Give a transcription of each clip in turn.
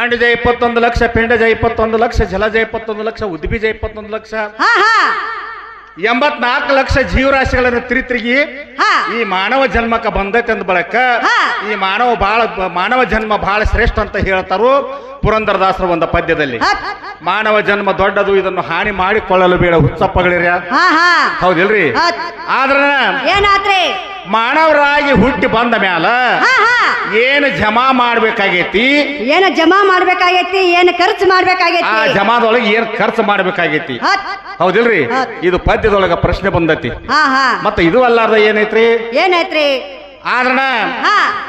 ಅಂಡಜ ಇಪ್ಪತ್ತೊಂದು ಲಕ್ಷ ಪಿಂಡಜ ಇಪ್ಪತ್ತೊಂದು ಲಕ್ಷ ಜಲಜ ಇಪ್ಪತ್ತೊಂದು ಲಕ್ಷ ಉದ್ಬೀಜ ಇಪ್ಪತ್ತೊಂದು ಲಕ್ಷ. ಹಾ ಹಾ. ಎಂಬತ್ನಾಲ್ಕು ಲಕ್ಷ ಜೀವರಾಶಿಗಳನ್ನು ತಿರುಗಿ ಈ ಮಾನವ ಜನ್ಮಕ್ಕೆ ಬಂದೈತೆ ಅಂದ ಬಳಕ. ಈ ಮಾನವ ಬಾಳ ಮಾನವ ಜನ್ಮ ಬಹಳ ಶ್ರೇಷ್ಠ ಅಂತ ಹೇಳ್ತಾರು ಪುರಂದರದಾಸರ ಒಂದು ಪದ್ಯದಲ್ಲಿ. ಮಾನವ ಜನ್ಮ ದೊಡ್ಡದು ಇದನ್ನು ಹಾನಿ ಮಾಡಿಕೊಳ್ಳಲು ಬೇಡ ಹುಚ್ಚಪ್ಪಗಳಿರ್ಯ? ಹಾ ಹಾ. ಹೌದಿಲ್ರಿ? ಆದ್ರೆ ಮಾನವರಾಗಿ ಹುಟ್ಟಿ ಬಂದ ಮ್ಯಾಲ ಏನು ಜಮಾ ಮಾಡ್ಬೇಕಾಗೈತಿ? ಏನು ಜಮಾ ಮಾಡ್ಬೇಕಾಗೈತಿ ಏನು ಖರ್ಚು ಆ ಮಾಡ್ಬೇಕಾಗೈತಿ ಜಮಾದೊಳಗೆ ಏನು ಖರ್ಚು ಮಾಡ್ಬೇಕಾಗೈತಿ. ಹೌದಿಲ್ರಿ? ಇದು ಪದ್ಯದೊಳಗೆ ಪ್ರಶ್ನೆ ಬಂದೈತಿ. ಮತ್ತೆ ಇದು ಅಲ್ಲಾರ್ದ ಏನೈತ್ರಿ? ಏನೈತ್ರಿ? ಆದ್ರಣ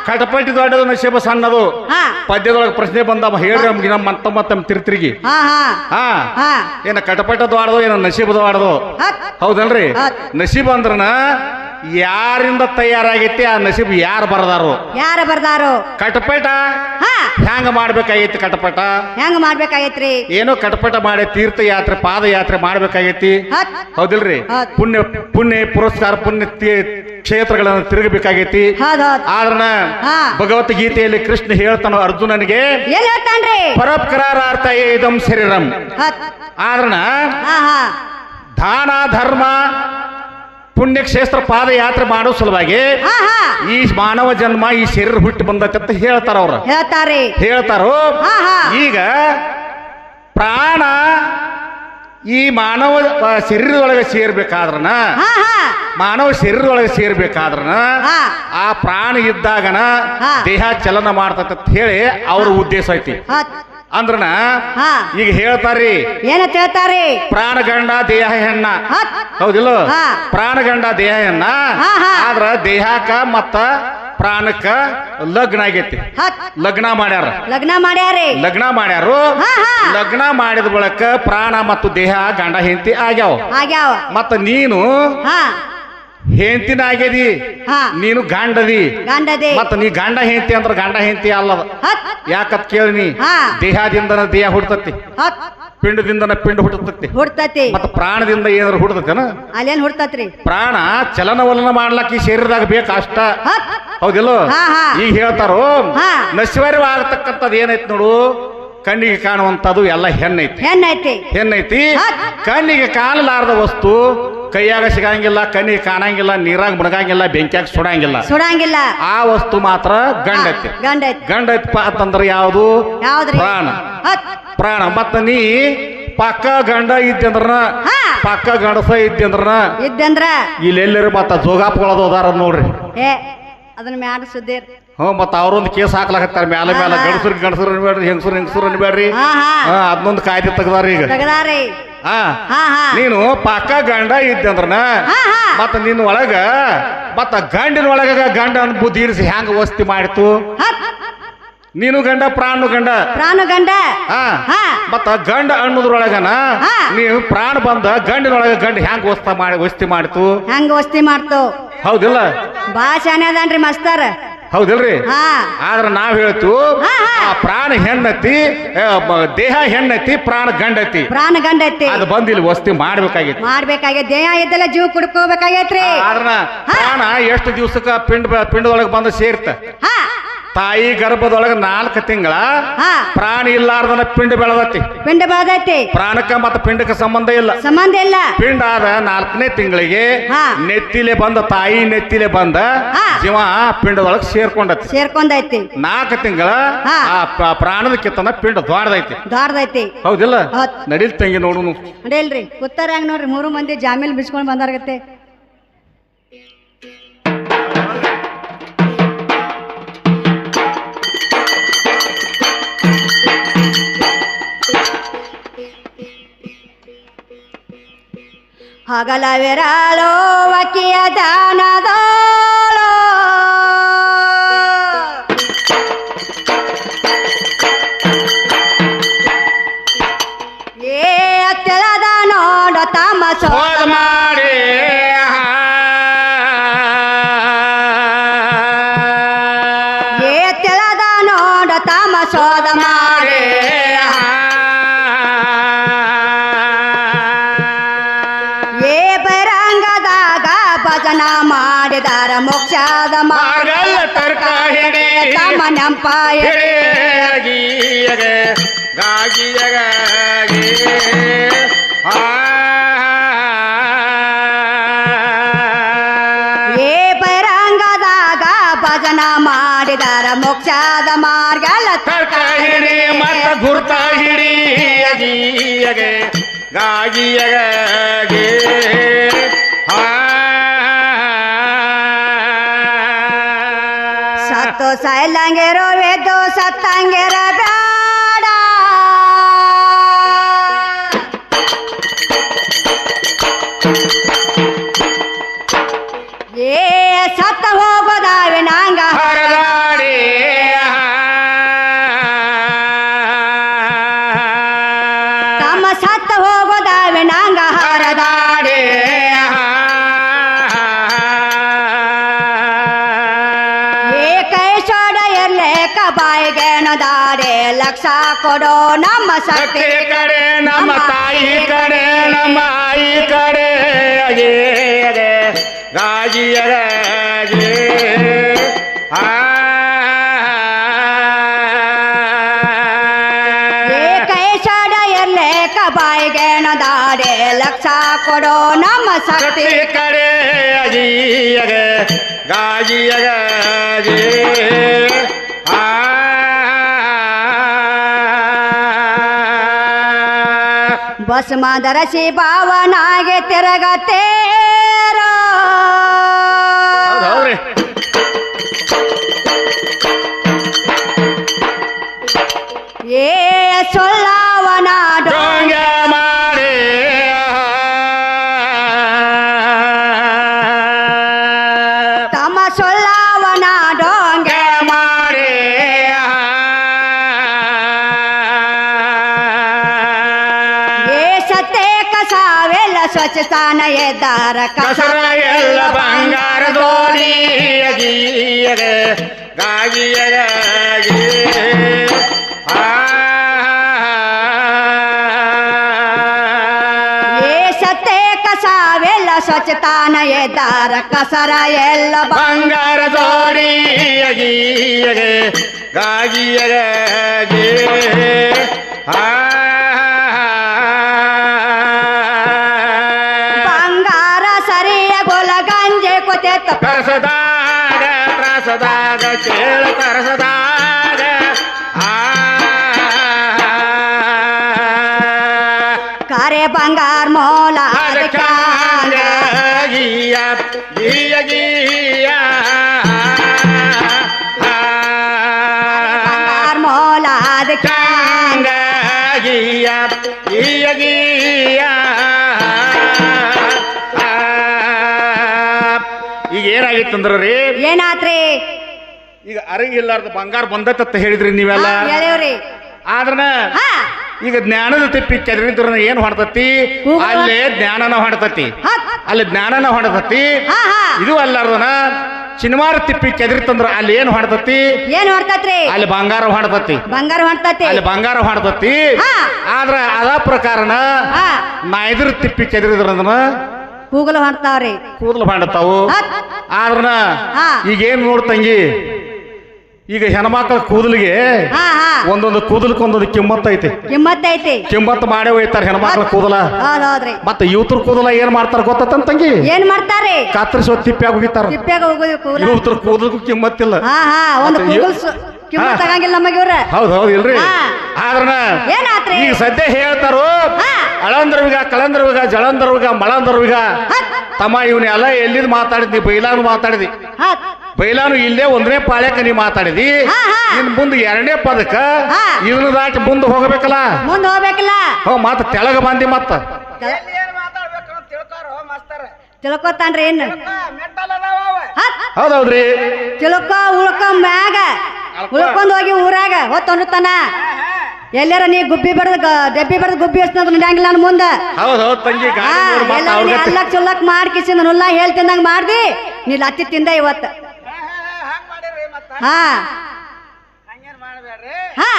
ಕಟಪಟ್ಟಿ ದೊಡ್ಡದು ನಶೀಬ ಸಣ್ಣದು. ಪದ್ಯದೊಳಗೆ ಪ್ರಶ್ನೆ ಬಂದವ ಹೇಳ್ರಿ ನಮ್ಗೆ ನಮ್ಮ ಮತ್ತ ಮತ್ತೆ ತಿರ್ತಿರ್ಗಿ. ಹಾ ಏನ ಕಟಪಟ್ಟದ ಆಡದು ಏನ ನಶೀಬದ ಆಡದು? ಹೌದಲ್ರಿ? ನಶೀಬ್ ಅಂದ್ರನ ಯಾರಿಂದ ತಯಾರಾಗೈತಿ ಆ ನಸೀಬ್ ಯಾರು ಬರದಾರು? ಯಾರು ಬರ್ದಾರು? ಕಟಪಟ? ಹಾ. ಹ್ಯಾಂಗ ಮಾಡ್ಬೇಕಾಗೈತಿ ಕಟಪಟ? ಹೆಂಗ್ ಮಾಡ್ಬೇಕಾಗೈತ್ರಿ? ಏನೋ ಕಟಪಟ ಮಾಡಿ ತೀರ್ಥಯಾತ್ರೆ ಪಾದಯಾತ್ರೆ ಮಾಡ್ಬೇಕಾಗೈತಿ. ಹತ್. ಹೌದಿಲ್ರಿ? ಹೌದ್. ಪುಣ್ಯ ಪುಣ್ಯ ಪುರಸ್ಕಾರ ಪುಣ್ಯ ತೀ- ಕ್ಷೇತ್ರಗಳನ್ನು ತಿರುಗಬೇಕಾಗೈತಿ. ಹೌದ್ ಹೌದ್. ಆದ್ರನ ಹಾ. ಭಗವದ್ಗೀತೆಯಲ್ಲಿ ಕೃಷ್ಣ ಹೇಳ್ತಾನ ಅರ್ಜುನನಿಗೆ ಏನ್ ಹೇಳ್ತಾನ್ರಿ? ಇದಂ ಶರೀರಂ. ಹತ್. ಆದ್ರನ ಹಾ ಹಾ. ದಾನ ಧರ್ಮ ಪುಣ್ಯಕ್ಷೇತ್ರ ಪಾದಯಾತ್ರೆ ಮಾಡೋ ಸಲುವಾಗಿ ಹಾ ಹಾ ಈ ಮಾನವ ಜನ್ಮ ಈ ಶರೀರ ಹುಟ್ಟಿ ಬಂದೈತೆ ಅಂತ ಹೇಳ್ತಾರ ಅವ್ರ ಹೇಳ್ತಾರೆ ಹೇಳ್ತಾರೋ ಹಾ, ಹಾ. ಈಗ ಪ್ರಾಣ ಈ ಮಾನವ ಆ, ಶರೀರದೊಳಗೆ ಸೇರ್ಬೇಕಾದ್ರನ ಹಾ ಹಾ ಮಾನವ ಶರೀರದೊಳಗೆ ಸೇರ್ಬೇಕಾದ್ರನ ಹಾ. ಆ ಪ್ರಾಣ ಇದ್ದಾಗನ ಹಾ. ದೇಹ ಚಲನ ಮಾಡ್ತೈತೆ ಅಂತ ಹೇಳಿ ಅವ್ರ ಉದ್ದೇಶ ಐತಿ ಹತ್. ಅಂದ್ರನ? ಹಾ. ಈಗ ಹೇಳ್ತಾರ್ರಿ. ಏನಂತ ಹೇಳ್ತಾರಿ ಪ್ರಾಣ ಗಂಡ ದೇಹ ಹೆಣ್ಣ. ಹೌದಿಲ್ಲ? ಹಾ. ಪ್ರಾಣ ಗಂಡ ದೇಹ ಹೆಣ್ಣ. ಆದ್ರ ದೇಹಕ್ಕ ಮತ್ತ ಪ್ರಾಣಕ್ಕ ಲಗ್ನ ಆಗೈತಿ. ಲಗ್ನ ಮಾಡ್ಯಾರ. ಲಗ್ನ ಮಾಡ್ಯಾರಿ ಲಗ್ನ ಮಾಡ್ಯಾರು. ಲಗ್ನ ಮಾಡಿದ ಬಳಕ ಪ್ರಾಣ ಮತ್ತು ದೇಹ ಗಂಡ ಹೆಂಡತಿ ಆಗ್ಯಾವ. ಆಗ್ಯಾವ. ಮತ್ತ ನೀನು ಹಾ ಹೆಂಡತಿನ ಆಗ್ಯದಿ? ಹಾ. ನೀನು ಗಾಂಡದಿ. ಗಂಡದೆ. ಮತ್ತ ನೀ ಗಂಡ ಹೆಂಡತಿ ಅಂದ್ರ ಗಂಡ ಹೆಂತಿ ಅಲ್ಲದ. ಹತ್. ಯಾಕತ್ ಕೇಳಿನಿ? ಹಾ. ದೇಹದಿಂದನ ದೇಹ ಹುಡ್ತತಿ. ಹತ್. ಪಿಂಡದಿಂದನ ಪಿಂಡ ಹುಡ್ತತಿ. ಹುಡ್ತತಿ. ಮತ್ತ ಪ್ರಾಣದಿಂದ ಏನಾದ್ರು ಹುಡ್ತತೇನ? ಅಲ್ಲೇನ್ ಹುಡ್ತತ್ರಿ? ಪ್ರಾಣ ಚಲನವಲನ ಮಾಡ್ಲಕ್ಕ ಈ ಶರೀರದಾಗ ಬೇಕು ಅಷ್ಟ. ಹತ್. ಹೌದಿಲ್ಲ? ಹಾ, ಹಾ. ಈಗ ಹೇಳ್ತಾರೋ? ಹಾ. ನಶ್ವರವಾಗತಕ್ಕಂಥದ್ದು ಏನೈತಿ ನೋಡು? ಕಣ್ಣಿಗೆ ಕಾಣುವಂಥದ್ದು ಎಲ್ಲ ಹೆಣ್ಣೈತಿ. ಹೆಣ್ಣೈತಿ. ಹೆಣ್ಣೈತಿ? ಹತ್. ಕಣ್ಣಿಗೆ ಕಾಣಲಾರದ ವಸ್ತು ಕೈಯಾಗ ಸಿಗಂಗಿಲ್ಲ ಕಣ್ಣಿಗೆ ಕಾಣಂಗಿಲ್ಲ ನೀರಾಗ ಮುಣಗಂಗಿಲ್ಲ ಬೆಂಕಿಯಾಗ ಸುಡಂಗಿಲ್ಲ. ಸುಡಂಗಿಲ್ಲ. ಆ ವಸ್ತು ಮಾತ್ರ ಗಂಡೈತಿ. ಗಂಡೈತಿ. ಗಂಡೈತಿಪ್ಪ ಅಂತಂದ್ರೆ ಯಾವುದು? ಯಾವ್ದ್ರಿ? ಪ್ರಾಣ. ಪ್ರಾಣ. ಮತ್ತ ನೀ ಪಕ್ಕ ಗಂಡ ಇದ್ದಂದ್ರ. ಪಕ್ಕ ಗಂಡಸ ಇದ್ದಂದ್ರ ಇದ್ದಂದ್ರ? ಇಲ್ಲೆಲ್ಲರೂ ಮತ್ತ ಜೋಗಾಪ್ಗಳದು ಅದಾರ ನೋಡ್ರಿ. ಏ ಅದನ್ನ ಮ್ಯಾಗ ಸುದ್ದಿ ಹ್ಞೂ ಮತ್ತು ಅವ್ರೊಂದು ಕೇಸ್ ಹಾಕ್ಲಾಕತ್ತಾರ. ಮ್ಯಾಲ ಮ್ಯಾಲ ಗಂಡಸ್ರು ಗಂಡಸರು ಅನ್ಬೇಡ್ರಿ ಹೆಂಗಸರು ಹೆಂಗಸರು ಅನ್ಬೇಡ್ರಿ ಹಾ ಹಾ. ಹಾ ಅದನ್ನೊಂದು ಕಾಯ್ದೆ ತೆಗ್ದಾರ ಈಗ. ತೆಗದಾರಿ ಹಾ. ಹಾ ಹಾ. ನೀನು ಪಕ್ಕ ಗಂಡ ಇದ್ದಂದ್ರನ ಹಾ ಹಾ. ಮತ್ತ ನಿನ್ನ ಒಳಗ ಮತ್ತ ಗಂಡಿನ ಒಳಗ ಗಂಡ ಅನ್ ಬುದ್ಧಿ ಇರಿಸಿ ಹ್ಯಾಂಗ ವಸ್ತಿ ಮಾಡಿತು? ಹತ್. ನೀನು ಗಂಡ ಪ್ರಾಣು ಗಂಡ? ಪ್ರಾಣು ಗಂಡ. ಹಾ. ಹಾ. ಮತ್ತ ಗಂಡ ಅನ್ನೋದ್ರೊಳಗನ ಹಾ. ನೀವು ಪ್ರಾಣ ಬಂದ ಗಂಡಿನೊಳಗ ಗಂಡ ಹ್ಯಾಂಗ ವಸ್ತ ಮಾಡಿ ವಸ್ತಿ ಮಾಡ್ತು? ಹೆಂಗ್ ವಸ್ತಿ ಮಾಡ್ತು? ಹೌದಿಲ್ಲ? ಬಾ ಶಾನೆ ಅದಾನ್ರಿ ಮಸ್ತರ್. ಹೌದಿಲ್ರಿ? ಹಾ. ಆದ್ರ ನಾವ್ ಹೇಳ್ತು ಹಾ, ಹಾ. ಆ ಪ್ರಾಣ ಹೆಣ್ಣತಿ ಆ, ಮ- ದೇಹ ಹೆಣ್ಣತಿ ಪ್ರಾಣ ಗಂಡತಿ. ಪ್ರಾಣ ಗಂಡತಿ. ಅದು ಬಂದಿಲ್ಲ ಇಲ್ಲಿ ವಸ್ತಿ ಮಾಡ್ಬೇಕಾಗಿತ್ತು. ಮಾಡ್ಬೇಕಾಗೈತಿ ದೇಹ ಇದ್ದಲ್ಲ ಜೀವ ಕುಡ್ಕೋಬೇಕಾಗೈತ್ರಿ. ಆದ್ರ ಪ್ರಾಣ ಎಷ್ಟು ದಿವ್ಸಕ್ಕ ಪಿಂಡ ಪಿಂಡದೊಳಗೆ ಬಂದು ಸೇರ್ತ? ಹಾ ತಾಯಿ ಗರ್ಭದೊಳಗ ನಾಲ್ಕು ತಿಂಗಳ ಹಾ. ಪ್ರಾಣ ಇಲ್ಲಾರ್ದನ ಪಿಂಡ ಬೆಳದತಿ. ಪಿಂಡ ಬಾದೈತಿ ಪ್ರಾಣಕ್ಕ ಮತ್ತ ಪಿಂಡಕ್ಕೆ ಸಂಬಂಧ ಇಲ್ಲ. ಸಂಬಂಧ ಇಲ್ಲ. ಪಿಂಡ ಆದ ನಾಲ್ಕನೇ ತಿಂಗಳಿಗೆ ಹಾ. ನೆತ್ತಿಲೆ ಬಂದ ತಾಯಿ ನೆತ್ತಿಲೆ ಬಂದ ಹಾ. ಜೀವ ಪಿಂಡದೊಳಗೆ ಸೇರ್ಕೊಂಡತಿ. ಸೇರ್ಕೊಂಡೈತಿ. ನಾಲ್ಕು ತಿಂಗಳ ಹಾ. ಆ ಪ್ರ- ಪ್ರಾಣದ ಕಿತ್ತನ ಪಿಂಡ ದ್ವಾರದೈತಿ. ದಾಡ್ದೈತಿ ಹೌದಿಲ್ಲ? ಹೌದ್. ನಡಿಲ್ ತಂಗಿ ನೋಡುನು ಅಡೇಲ್ರಿ ಉತ್ತರ ಹಂಗ ನೋಡ್ರಿ? ಮೂರು ಮಂದಿ ಜಾಮೀಲ್ ಬಿಚ್ಕೊಂಡ್ ಬಂದಾರಗತ್ತೆ. ಹಗಲವೆರಾಳೋ ವಕಿಯ ದಾನದೋಳೋ ಭಜನ ಮಾಡಿದಾರ ಮೋಕ್ಷಾದ ಮಾಡಲ್ಲ ತರ್ಕ ಹಿಡಿ. ತಮ್ಮ ನೆಂಪ ಹಿಡಿಯಾಗಿ ಗಾಗಿಯಗಾಗಿ ಆ ಏ ಬೈರಂಗದಾಗ ಭಜನ ಮಾಡಿದಾರ ಮೋಕ್ಷದ ಮಾರ್ಗ ತರ್ಕ ಹಿಡಿ ಮತ್ತ ಗುರ್ತ ಹಿಡಿ ಅಗಿಯಗೆ tanguero ಬಾಯಿಗೆ ಲಕ್ಷ ಕೊಡೋ ನಮ್ಮ ಶಕ್ತಿ ಕಡೆ ನಮ್ಮ ತಾಯಿ ಕಡೆ ನಮ್ಮ ಆಯಿ ಕಡೆ. ಅಗೆ ಅಗೆ ಗಾಜಿಯಗೆ ಏ ಕೈ ಸೋಡ ಇರ್ಲೇಕ ಬಾಯಿಗೆ ನದಾಡೆ ಲಕ್ಷ ಕೊಡೋ ನಮ್ಮ ಶಕ್ತಿ ಕಡೆ ಅಗಿಯಗೆ ಗಾಜಿಯಗೆ ಬಸ್ ಮದರಸಿ ಭಾವನಾಗೆ ತೆರಗತೇರೋ ಏ ಸೊಲ್ಲವನಾಡು ಕಸಾವೆಲ್ಲ ಸ್ವಚ್ಛತಾನ ಎದ್ದಾರ ಕಸರ ಎಲ್ಲ ಬಂಗಾರ ದೋರಿ ಅಗಿಯಗೆ ಗಾಗಿಯಗೆ ಏ ಸತ್ತೆ ಕಸಾವೆಲ್ಲ ಸ್ವಚ್ಛತಾನ ಎದ್ದಾರ ಕಸರ ಎಲ್ಲ ಬ- ಬಂಗಾರ ದೋರಿ ಅಗಿಯಗೆ ಗಾಗಿಯಗೆ ಗೀಯ ಗೀಯ ಈಗ ಏನಾಗಿತ್ತಂದ್ರ ರೀ ಏನಾತ್ರಿ ಈಗ ಅರಂಗಿಲ್ಲಾರ್ದ ಬಂಗಾರ ಬಂದತ್ತ ಹೇಳಿದ್ರಿ ನೀವೆಲ್ಲ? ಹೇಳಿವ್ರಿ. ಆದ್ರನ ಹಾ. ಈಗ ಜ್ಞಾನದ ತಿಪ್ಪಿ ಚದರಿದ್ರ ಏನ್ ಹೊಡ್ತತಿ. ಅಲ್ಲೇ ಜ್ಞಾನನ ಹೊಡ್ತತಿ. ಅಲ್ಲಿ ಜ್ಞಾನನ ಹೊಡ್ತತಿ ಇದು ಅಲ್ಲಾರ್ದನ ಶನಿವಾರ ತಿಪ್ಪಿ ಚದರಿತಂದ್ರ ಅಲ್ಲಿ ಏನ್ ಹೊಡ್ತತಿ ಏನ್ ಹೊಡ್ತತ್ರಿ ಅಲ್ಲಿ ಬಂಗಾರ ಹೊಡ್ತತಿ ಬಂಗಾರ ಹೊಡ್ತತಿ ಅಲ್ಲಿ ಬಂಗಾರ ಹೊಡ್ತತಿ. ಆದ್ರ ಅದ ಪ್ರಕಾರನ ಹಾ. ನಾ ಎದುರು ತಿಪ್ಪಿ ಕೆದರಿದ್ರಂದ್ರ ಕೂಗಲು ಹೊಡ್ತಾವ್ರಿ ಕೂದಲು ಹೊಂಡತಾವು. ಆದ್ರನ. ಈಗೇನ್ ನೋಡ್ತಂಗಿ ಈಗ ಹೆಣ್ಮಕ್ಳ ಕೂದಲಿಗೆ ಹಾ ಹಾ. ಒಂದೊಂದು ಕೂದಲಕ್ಕೆ ಒಂದೊಂದು ಕಿಮ್ಮತ್ ಐತಿ. ಕಿಮ್ಮತ್ ಐತಿ. ಕಿಮ್ಮತ್ ಮಾಡೇ ಹೋಯ್ತಾರ ಹೆಣ್ಮಕ್ಳ ಕೂದಲ. ಮತ್ತೆ ಹೌದ್ರಿ. ಮತ್ತ ಯೂತ್ರ ಕೂದಲ ಏನ್ ಮಾಡ್ತಾರ ಗೊತ್ತಂತ ತಂಗಿ? ಏನ್ ಮಾಡ್ತಾರ್ರಿ ಕತ್ತರಿಸೋ ತಿಪ್ಪ್ಯಾಗ ಹೋಗಿತಾರ ತಿಪ್ಪ್ಯಾಗ ಹೋಗುದು ಕೂಲ ಯೂತ್ರ ಕೂದಲಕ್ಕೂ ಕಿಮ್ಮತ್ತಿಲ್ಲ. ಹಾ ಹಾ ಒಂದು ಕಿಮ್ಮತ್ ತಗಂಗಿಲ್ಲ ನಮಗೆ ಇವ್ರ ಹೌದ್ ಹೌದ್ ಇಲ್ರಿ ಹಾ. ಆದ್ರನ ಏನಾತ್ರಿ? ಈಗ ಸದ್ಯ ಹೇಳ್ತಾರೋ ಹಾ. ಅಳಂದ್ರವಿಗ ಕಳಂದ್ರವಿಗ ಜಳಂದ್ರವಿಗ ಮಳಂದ್ರವಿಗ ತಮ್ಮ ತಮ್ಮ ಇವನ್ನೆಲ್ಲ ಎಲ್ಲಿದ್ ಮಾತಾಡಿದ್ನಿ ಬೈಲಾನು ಮಾತಾಡಿದಿ. ಬೈಲಾನು ಇಲ್ಲೇ ಒಂದನೇ ಪಾಳ್ಯಕ ನೀ ಮಾತಾಡಿದಿ ಹಾ, ಹಾ. ಇನ್ ಮುಂದೆ ಎರಡನೇ ಪದಕ್ಕ ಹಾ. ದಾಟಿ ಮುಂದೆ ಹೋಗ್ಬೇಕಲ್ಲ ಮುಂದ್ ಹೋಗ್ಬೇಕಲ್ಲ ಹೋ ಮತ್ತ ತೆಳಗ ಬಂದಿ ಮತ್ತ ಎಲ್ಲಿ ಏನ್ ಮಾತಾಡ್ಬೇಕು ಅಂತ ತಿಳ್ಕೊರೋ ಮಾಸ್ತರ ತಿಳ್ಕೊತಾನ್ರಿ ಏನ್ ಮೆಟ್ಟಲ್ ಅದಾವ ಅವ ಹತ್. ಹೌದೌದ್ರಿ ತಿಳ್ಕೊ ಉಳ್ಕೊ ಮ್ಯಾಗ ಉಳ್ಕೊಂಡ್ ಹೋಗಿ ಊರಾಗ ಹೊತ್ತೊಂಡ್ತಾನ ಎಲ್ಲಾರ ನೀ ಗುಬ್ಬಿ ಬಡದ ಡಬ್ಬಿ ಬಡದ ಗುಬ್ಬಿ ಹಚ್ಚಿಲ್ಲ ನಡೆಯಂಗಿಲ್ಲ ನಾನು ಮುಂದೆ? ಹೌದು ಹೌದ್ ತಂಗಿ ಹಾ ಗಾಡಿ ನೋಡ್ ಮತ್ತ ಎಲ್ಲಾರ ನೀ ಅವ್ರ ಅಲ್ಲಕ್ ಚುಲ್ಲಕ್ ಹೇಳ್ ತಿಂದಂಗ ಮಾಡ್ದಿ? ನೀ ಲತ್ತಿ ತಿಂದ ಇವತ್ತ. ಹಂಗ್ ಮಾಡಿರಿ ಮತ್ತ. ಹಾ. ಹಂಗೇನ್ ಮಾಡ್ಬೇಡ್ರಿ? ಹಾ.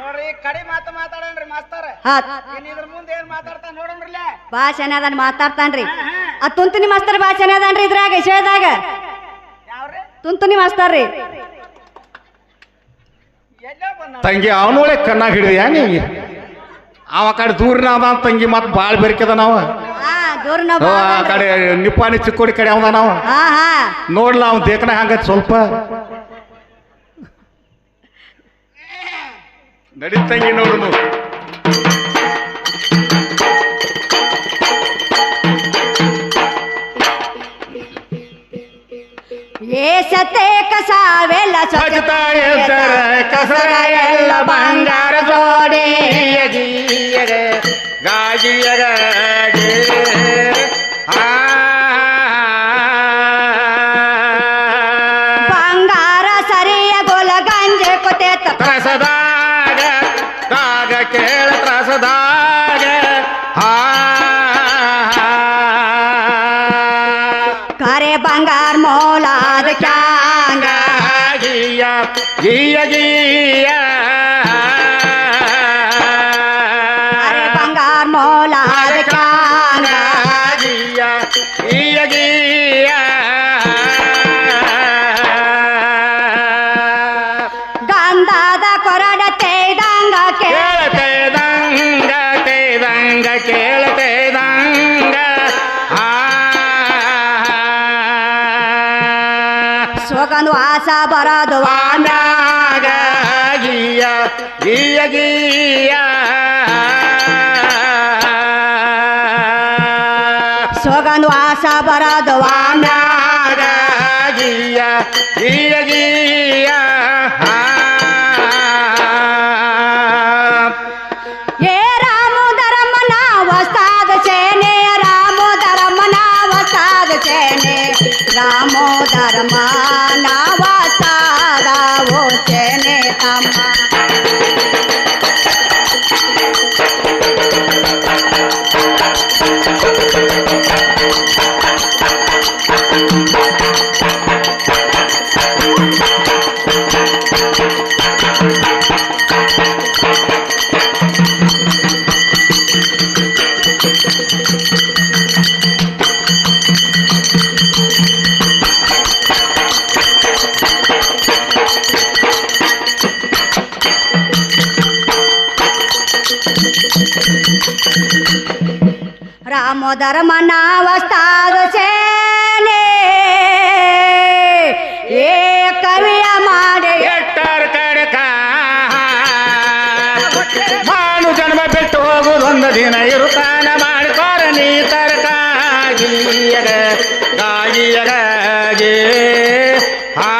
ನೋಡ್ರಿ ಕಡಿ ಮಾತು ಮಾತಾಡನ್ರಿ ಮಾಸ್ತರ. ಹಾ. ಇನ್ ಇದ್ರ ಮುಂದೆ ಏನ್ ಮಾತಾಡ್ತಾನ ನೋಡಮ್ರಲ್ಲ ಭಾಷಣ ಅದಾನ ಮಾತಾಡ್ತಾನ್ರಿ. ಆ ತುಂತುನಿ ಮಾಸ್ತರ್ ಭಾಷಣ ಅದಾನ್ರಿ ಇದ್ರಾಗ ವಿಷಯದಾಗ. ಯಾವ್ರಿ? ತುಂತುನಿ ಮಾಸ್ತರ್ ರೀ ತಂಗಿ ಅವನೊಳೆ ಕಣ್ಣಾಗ ಹಿಡಿದ್ಯಾ ನೀ? ಅವ ಆ ಕಡೆ ದೂರನ ಅದ ತಂಗಿ ಮತ್ತೆ ಭಾಳ ಬೆರಕಿದ ನಾವು ಆ ಕಡೆ ನಿಪ್ಪಾಣಿ ಚಿಕ್ಕೋಡಿ ಕಡೆ ಅವನ ನಾವು ನೋಡ್ಲ ಅವ್ನ ದೇಕನ ಹಂಗತ್ ಸ್ವಲ್ಪ. ನಡಿ ತಂಗಿ ನೋಡುನು ಏ ಸತೆ ಕಸಾವೆಲ್ಲ ಸ್ವಚ್ಛತಾ ಎದ್ದರ ಕಸರ ಎಲ್ಲ ಬಂಗಾರ ಜೋಡಿ ಗೀಯಗ ಗೀಯ ಗೀಯ ಸೊಗಂದು ಆಸ ಬರದು ವಾಮ್ಯಾಗ ಗೀಯ ಗೀಯ. ಗೀಯ ವಾಸ ಬರೋದು ವಾಮ್ಯಾಗ ಗೀಯ ಗೀಯ. ಗೀಯ ಏ ರಾಮೋ ಧರ್ಮನ ವಸ್ತಾದ ಸೇನೆ ಏ ಕವಿಯ ಮಾಡಿ ಎಟ್ಟರ ಕಡಕ? ಜನ್ಮ ಬಿಟ್ಟು ಹೋಗುದೊಂದು ದಿನ ಇರುತ್ತಾನ ಮಾಡ್ಕೋರ ನೀ ತರ್ಕ ಗೀಯಗ ಹಾ